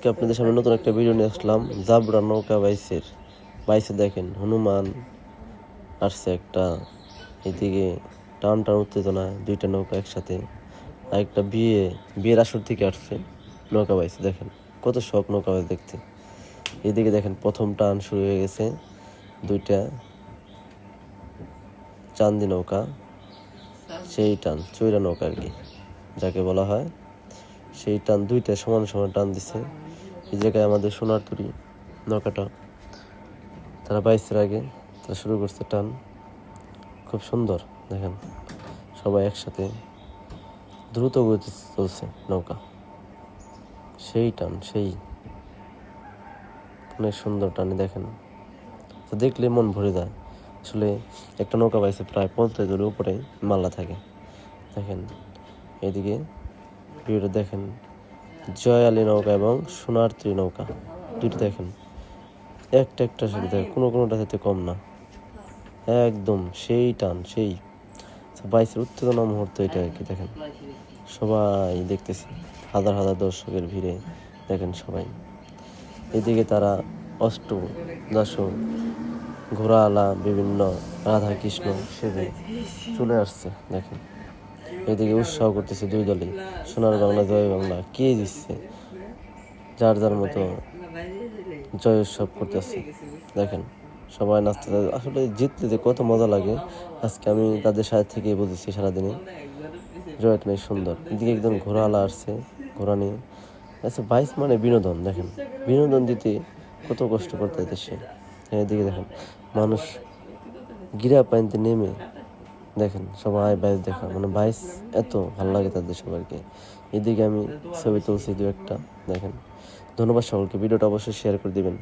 আজকে আপনাদের সামনে নতুন একটা ভিডিও নিয়ে আসলাম। জাবরা নৌকা বাইসের। বাইসে দেখেন, হনুমান আসছে একটা, এদিকে টান টান উত্তেজনা, দুইটা নৌকা একসাথে। আর একটা বিয়ে, বিয়ের আসর থেকে আসছে নৌকা বাইসে, দেখেন। কত শখ নৌকা বাইস দেখতে। এদিকে দেখেন, প্রথম টান শুরু হয়ে গেছে, দুইটা চান্দি নৌকা, সেই টান, চৈরা নৌকা আর কি, যাকে বলা হয়। সেই টান দুইটা সমান সমান টান দিছে। এই জায়গায় আমাদের সোনার তরি নৌকাটা, তারা বাইশের আগে, তারা শুরু করছে টান। খুব সুন্দর, দেখেন। সবাই একসাথে দ্রুত গতি চলছে নৌকা। সেই টান, সেই। অনেক সুন্দর টানে, দেখেন। তো দেখলে মন ভরে যায়। আসলে একটা নৌকা পাইছে প্রায় পঞ্চাশ জনের উপরে মাল্লা থাকে। দেখেন, এদিকে ভিডিওটা দেখেন। জয় আলী নৌকা এবং সোনার নৌকা। দুটো দেখেন। একটা একটা সাথে দেখেন। কোনো কোনোটা সাথে কম না। একদম সেই টান, সেই। বাইশের উত্তেজনা মুহূর্ত এটা আর কি, দেখেন। সবাই দেখতেছে। হাজার হাজার দর্শকের ভিড়ে দেখেন সবাই। এদিকে তারা অষ্ট দশম, ঘোড়াওয়ালা, বিভিন্ন রাধা কৃষ্ণ সেবে চলে আসছে, দেখেন। এদিকে উৎসাহ করতেছে দুই দলই। সোনার বাংলা, জয় বাংলা। কে দিচ্ছে যার যার মতো জয় উৎসব করতেছে। দেখেন, সবাই নাচতে আসলে জিততে যে কত মজা লাগে, আজকে আমি তাদের সাথে থেকে বুঝেছি সারাদিনে। জয়টা অনেক সুন্দর। এদিকে একজন ঘোড়াওয়ালা আসছে ঘোরা নিয়ে। আচ্ছা বাইশ মানে বিনোদন, দেখেন। বিনোদন দিতে কত কষ্ট করতে হইতে সে এদিকে দেখেন, মানুষ গিরা পানিতে নেমে দেখেন, সবাই বাইশ দেখা মানে বাইশ এত ভালো লাগে তাদের সবাইকে। এদিকে আমি ছবি তুলছি দু একটা, দেখেন। ধন্যবাদ সকলকে, ভিডিওটা অবশ্যই শেয়ার করে দিবেন।